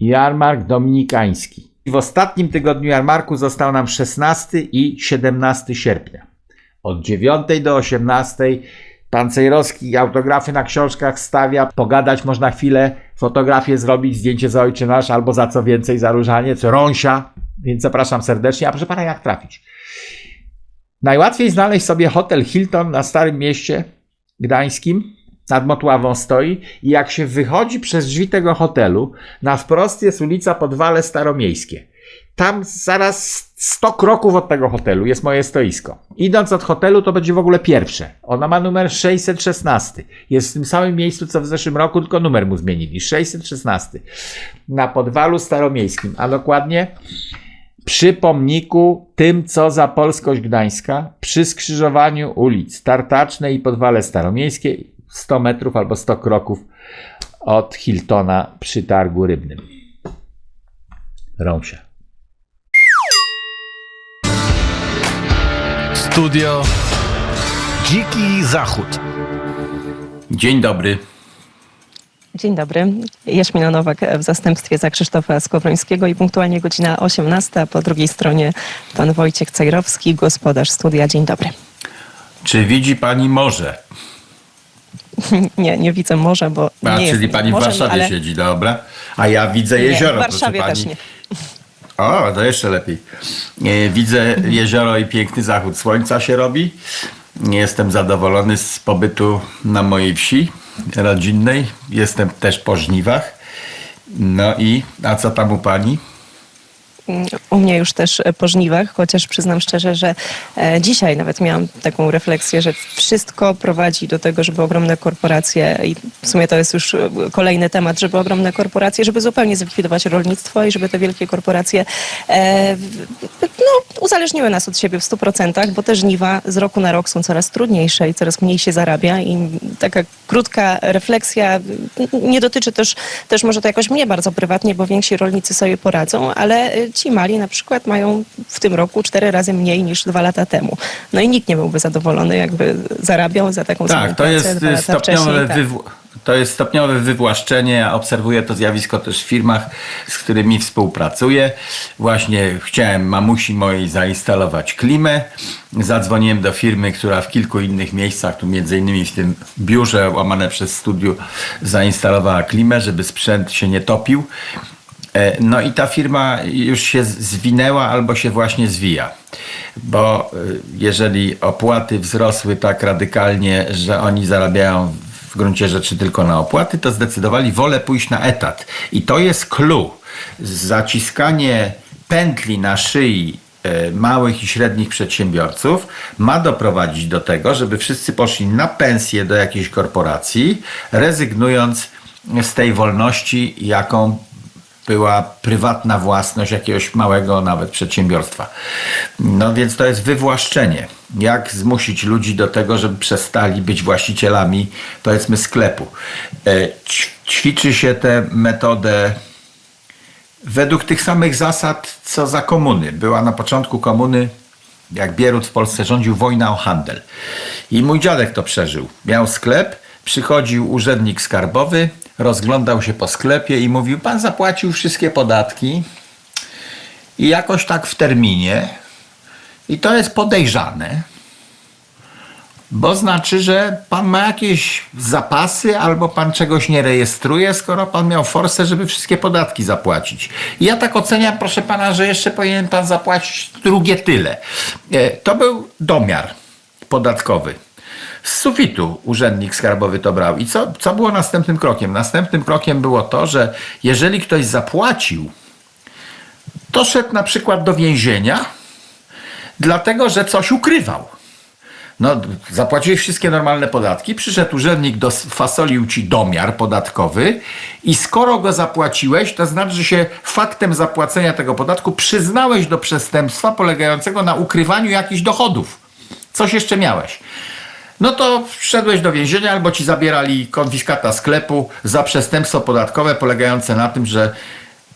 Jarmark Dominikański. W ostatnim tygodniu jarmarku został nam 16 i 17 sierpnia. Od 9 do 18 pan Cejrowski autografy na książkach stawia, pogadać można chwilę, fotografię zrobić, zdjęcie za Ojcze Nasz albo za co więcej, za Różaniec, Rąsia, więc zapraszam serdecznie. A proszę pana, jak trafić? Najłatwiej znaleźć sobie hotel Hilton na Starym Mieście Gdańskim, nad Motławą stoi i jak się wychodzi przez drzwi tego hotelu, na wprost jest ulica Podwale Staromiejskie. Tam zaraz 100 kroków od tego hotelu jest moje stoisko. Idąc od hotelu to będzie w ogóle pierwsze. Ona ma numer 616. Jest w tym samym miejscu co w zeszłym roku, tylko numer mu zmienili. 616. Na Podwalu Staromiejskim, a dokładnie przy pomniku tym, co za polskość Gdańska, przy skrzyżowaniu ulic Tartacznej i Podwale Staromiejskiej, 100 metrów albo 100 kroków od Hiltona przy targu rybnym. Rąsia. Studio Dziki Zachód. Dzień dobry. Dzień dobry. Jaśmina Nowak w zastępstwie za Krzysztofa Skowrońskiego i punktualnie godzina 18, a po drugiej stronie pan Wojciech Cejrowski, gospodarz studia. Dzień dobry. Czy widzi pani morze? Nie, nie widzę morza, bo A, nie czyli pani w morzem, Warszawie ale siedzi, dobra. A ja widzę nie, jezioro, w Warszawie też nie. O, to jeszcze lepiej. E, Widzę jezioro i piękny zachód słońca się robi. Jestem zadowolony z pobytu na mojej wsi rodzinnej. Jestem też po żniwach. No i, a co tam u pani? U mnie już też po żniwach, chociaż przyznam szczerze, że e, dzisiaj nawet miałam taką refleksję, że wszystko prowadzi do tego, żeby ogromne korporacje, i w sumie to jest już e, kolejny temat, żeby ogromne korporacje, żeby zupełnie zlikwidować rolnictwo i żeby te wielkie korporacje e, no, uzależniły nas od siebie w 100%, bo te żniwa z roku na rok są coraz trudniejsze i coraz mniej się zarabia i taka krótka refleksja nie dotyczy też, też może to jakoś mnie bardzo prywatnie, bo więksi rolnicy sobie poradzą, ale y, ci mali na przykład mają w tym roku cztery razy mniej niż dwa lata temu. No i nikt nie byłby zadowolony, jakby zarabiał za taką samą Tak, to pracę jest dwa lata stopniowe. Tak. to jest stopniowe wywłaszczenie. Ja obserwuję to zjawisko też w firmach, z którymi współpracuję. Właśnie chciałem mamusi mojej zainstalować klimę. Zadzwoniłem do firmy, która w kilku innych miejscach, tu między innymi w tym biurze łamane przez studiu, zainstalowała klimę, żeby sprzęt się nie topił. E, No i ta firma już się zwinęła albo się właśnie zwija. Bo y, jeżeli opłaty wzrosły tak radykalnie, że oni zarabiają w gruncie rzeczy tylko na opłaty, to zdecydowali wolę pójść na etat. I to jest clue. Zaciskanie pętli na szyi e, małych i średnich przedsiębiorców ma doprowadzić do tego, żeby wszyscy poszli na pensję do jakiejś korporacji, rezygnując z tej wolności, jaką była prywatna własność jakiegoś małego nawet przedsiębiorstwa. No więc to jest wywłaszczenie. Jak zmusić ludzi do tego, żeby przestali być właścicielami, powiedzmy, sklepu. E, Ćwiczy się tę metodę według tych samych zasad, co za komuny. Była na początku komuny, jak Bierut w Polsce rządził, wojna o handel. I mój dziadek to przeżył. Miał sklep, przychodził urzędnik skarbowy, rozglądał się po sklepie i mówił, pan zapłacił wszystkie podatki i jakoś tak w terminie. I to jest podejrzane, bo znaczy, że pan ma jakieś zapasy albo pan czegoś nie rejestruje, skoro pan miał forsę, żeby wszystkie podatki zapłacić. I ja tak oceniam, proszę pana, że jeszcze powinien pan zapłacić drugie tyle. E, To był domiar podatkowy. Z sufitu urzędnik skarbowy to brał. I co, co było następnym krokiem? Następnym krokiem było to, że jeżeli ktoś zapłacił, to szedł na przykład do więzienia, dlatego że coś ukrywał. No, zapłaciłeś wszystkie normalne podatki, przyszedł urzędnik, dofasolił ci domiar podatkowy i skoro go zapłaciłeś, to znaczy, że się faktem zapłacenia tego podatku przyznałeś do przestępstwa polegającego na ukrywaniu jakichś dochodów. Coś jeszcze miałeś. No to wszedłeś do więzienia albo ci zabierali konfiskata sklepu za przestępstwo podatkowe polegające na tym, że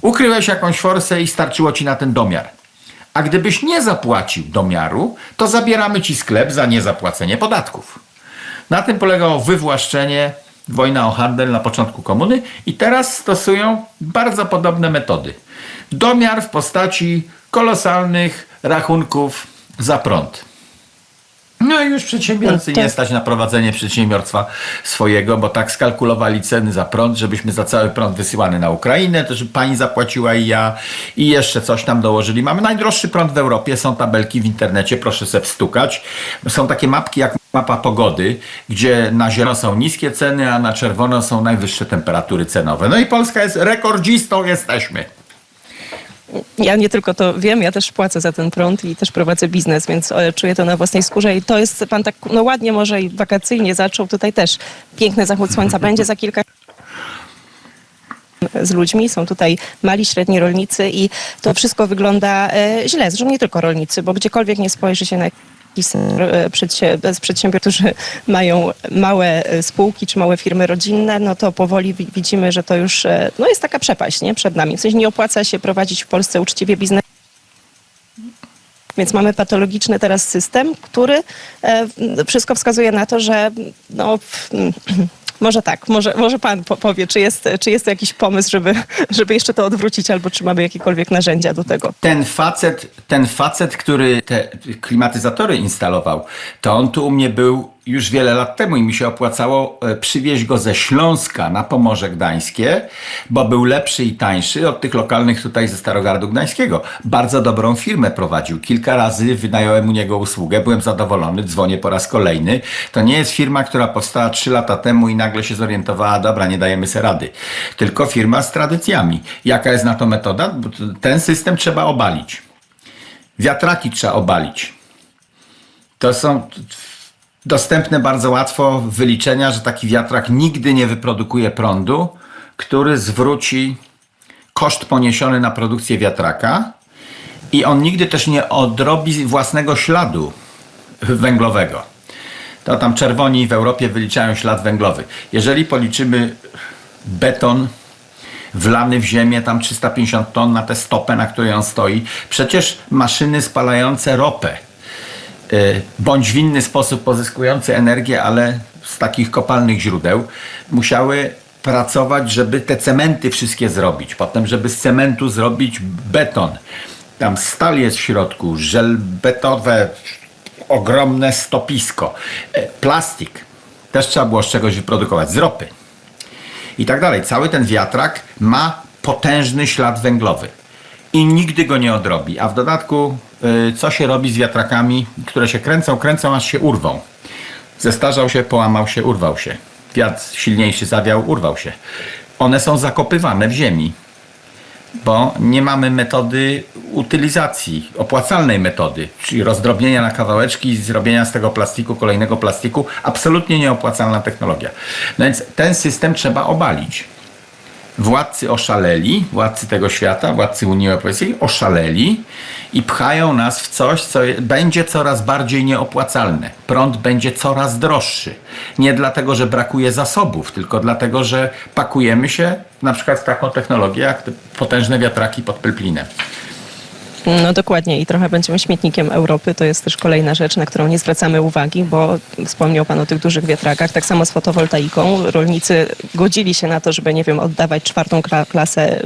ukryłeś jakąś forsę i starczyło ci na ten domiar. A gdybyś nie zapłacił domiaru, to zabieramy ci sklep za niezapłacenie podatków. Na tym polegało wywłaszczenie wojna o handel na początku komuny i teraz stosują bardzo podobne metody. Domiar w postaci kolosalnych rachunków za prąd. No i już przedsiębiorcy No to- nie stać na prowadzenie przedsiębiorstwa swojego, bo tak skalkulowali ceny za prąd, żebyśmy za cały prąd wysyłany na Ukrainę, to żeby pani zapłaciła i ja i jeszcze coś tam dołożyli. Mamy najdroższy prąd w Europie, są tabelki w internecie, proszę se wstukać. Są takie mapki jak mapa pogody, gdzie na zielono są niskie ceny, a na czerwono są najwyższe temperatury cenowe. No i Polska jest rekordzistą, jesteśmy. Ja nie tylko to wiem, ja też płacę za ten prąd i też prowadzę biznes, więc e, czuję to na własnej skórze i to jest, pan tak no ładnie może i wakacyjnie zaczął, tutaj też. Piękny zachód słońca będzie za kilka z ludźmi, są tutaj mali, średni rolnicy i to wszystko wygląda e, źle, zresztą nie tylko rolnicy, bo gdziekolwiek nie spojrzy się na z przedsiębiorców, którzy mają małe e, spółki czy małe firmy rodzinne, no to powoli wi- widzimy, że to już e, no jest taka przepaść nie? przed nami. W sensie nie opłaca się prowadzić w Polsce uczciwie biznes. Więc mamy patologiczny teraz system, który e, wszystko wskazuje na to, że no, może tak, może, może pan po, powie, czy jest, czy jest to jakiś pomysł, żeby, żeby jeszcze to odwrócić, albo czy mamy jakiekolwiek narzędzia do tego. ten facet, ten facet, który te klimatyzatory instalował, to on tu u mnie był już wiele lat temu i mi się opłacało e, przywieźć go ze Śląska na Pomorze Gdańskie, bo był lepszy i tańszy od tych lokalnych tutaj ze Starogardu Gdańskiego. Bardzo dobrą firmę prowadził. Kilka razy wynająłem u niego usługę, byłem zadowolony, dzwonię po raz kolejny. To nie jest firma, która powstała 3 lata temu i nagle się zorientowała, dobra, nie dajemy sobie rady. Tylko firma z tradycjami. Jaka jest na to metoda? Ten system trzeba obalić. Wiatraki trzeba obalić. To są dostępne bardzo łatwo wyliczenia, że taki wiatrak nigdy nie wyprodukuje prądu, który zwróci koszt poniesiony na produkcję wiatraka i on nigdy też nie odrobi własnego śladu węglowego. To tam czerwoni w Europie wyliczają ślad węglowy. Jeżeli policzymy beton wlany w ziemię, tam 350 ton na tę stopę, na której on stoi, przecież maszyny spalające ropę, bądź w inny sposób pozyskujące energię, ale z takich kopalnych źródeł, musiały pracować, żeby te cementy wszystkie zrobić. Potem, żeby z cementu zrobić beton. Tam stal jest w środku, żelbetowe, ogromne stopisko. E, Plastik. Też trzeba było z czegoś wyprodukować, z ropy i tak dalej. Cały ten wiatrak ma potężny ślad węglowy i nigdy go nie odrobi. A w dodatku, y, co się robi z wiatrakami, które się kręcą, kręcą, aż się urwą. Zestarzał się, połamał się, urwał się. Wiatr silniejszy zawiał, urwał się. One są zakopywane w ziemi, bo nie mamy metody utylizacji, opłacalnej metody, czyli rozdrobnienia na kawałeczki i zrobienia z tego plastiku kolejnego plastiku. Absolutnie nieopłacalna technologia. No więc ten system trzeba obalić. Władcy oszaleli, władcy tego świata, władcy Unii Europejskiej oszaleli i pchają nas w coś, co będzie coraz bardziej nieopłacalne. Prąd będzie coraz droższy. Nie dlatego, że brakuje zasobów, tylko dlatego, że pakujemy się na przykład w taką technologię, jak potężne wiatraki pod Pelplinem. No dokładnie i trochę będziemy śmietnikiem Europy. To jest też kolejna rzecz, na którą nie zwracamy uwagi, bo wspomniał Pan o tych dużych wiatrakach. Tak samo z fotowoltaiką. Rolnicy godzili się na to, żeby, nie wiem, oddawać czwartą kla- klasę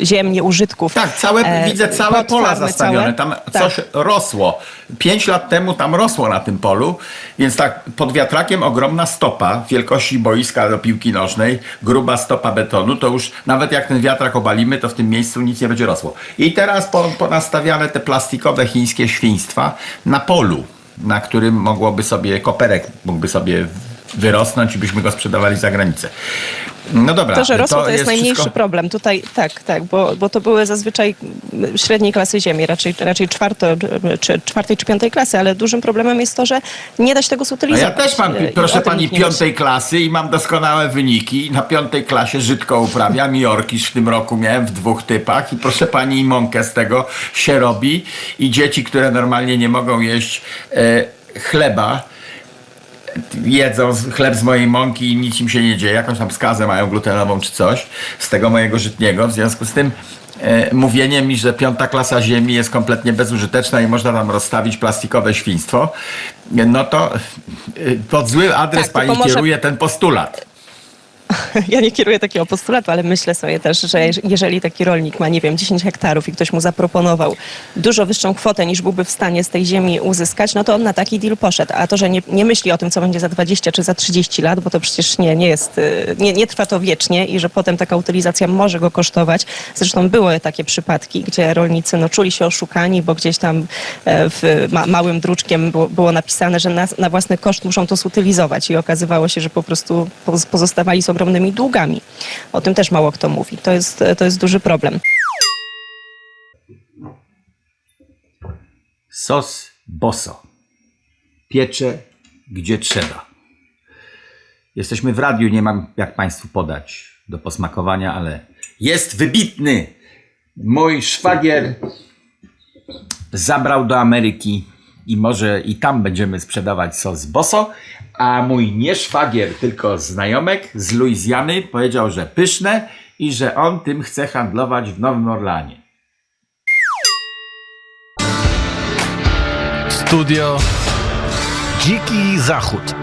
e, ziem, nieużytków. Tak, całe, e, widzę całe pola zastawione. całe. Tam Tak. coś rosło. Pięć lat temu tam rosło na tym polu, więc tak pod wiatrakiem ogromna stopa wielkości boiska do piłki nożnej, gruba stopa betonu, to już nawet jak ten wiatrak obalimy, to w tym miejscu nic nie będzie rosło. I teraz po, ponastawiane te plastikowe chińskie świństwa na polu, na którym mogłoby sobie koperek mógłby sobie wyrosnąć i byśmy go sprzedawali za granicę. No dobra. To, że rosło, to, jest, najmniejszy wszystko- problem. Tutaj tak, tak, bo, bo to były zazwyczaj średniej klasy ziemi, raczej, raczej czwarto, czy, czwartej czy piątej klasy, ale dużym problemem jest to, że nie da się tego A zutylizować. ja też mam, proszę pani, piątej klasy i mam doskonałe wyniki. Na piątej klasie żydko uprawiam i orkisz w tym roku miałem w dwóch typach i proszę pani, i mąkę z tego się robi i dzieci, które normalnie nie mogą jeść e, chleba, jedzą chleb z mojej mąki i nic im się nie dzieje, jakąś tam skazę mają glutenową czy coś z tego mojego żytniego. W związku z tym e, mówienie mi, że piąta klasa ziemi jest kompletnie bezużyteczna i można tam rozstawić plastikowe świństwo, no to e, pod zły adres Tak, pani może- kieruje ten postulat. ja nie kieruję takiego postulatu, ale myślę sobie też, że jeż- jeżeli taki rolnik ma, nie wiem, 10 hektarów i ktoś mu zaproponował dużo wyższą kwotę niż byłby w stanie z tej ziemi uzyskać, no to on na taki deal poszedł. A to, że nie, nie myśli o tym, co będzie za 20 czy za 30 lat, bo to przecież nie, nie jest, y, nie, nie trwa to wiecznie i że potem taka utylizacja może go kosztować. Zresztą były takie przypadki, gdzie rolnicy no, czuli się oszukani, bo gdzieś tam e, w ma, małym druczkiem było, było napisane, że na, na własny koszt muszą to zutylizować i okazywało się, że po prostu poz- pozostawali z ogromnymi długami. O tym też mało kto mówi. To jest, to jest duży problem. Sos boso. Piecze gdzie trzeba. Jesteśmy w radiu, nie mam jak Państwu podać do posmakowania, ale jest wybitny. Mój szwagier zabrał do Ameryki i może i tam będziemy sprzedawać sos boso, a mój nie szwagier, tylko znajomek z Luizjany powiedział, że pyszne i że on tym chce handlować w Nowym Orlanie. Studio Dziki Zachód.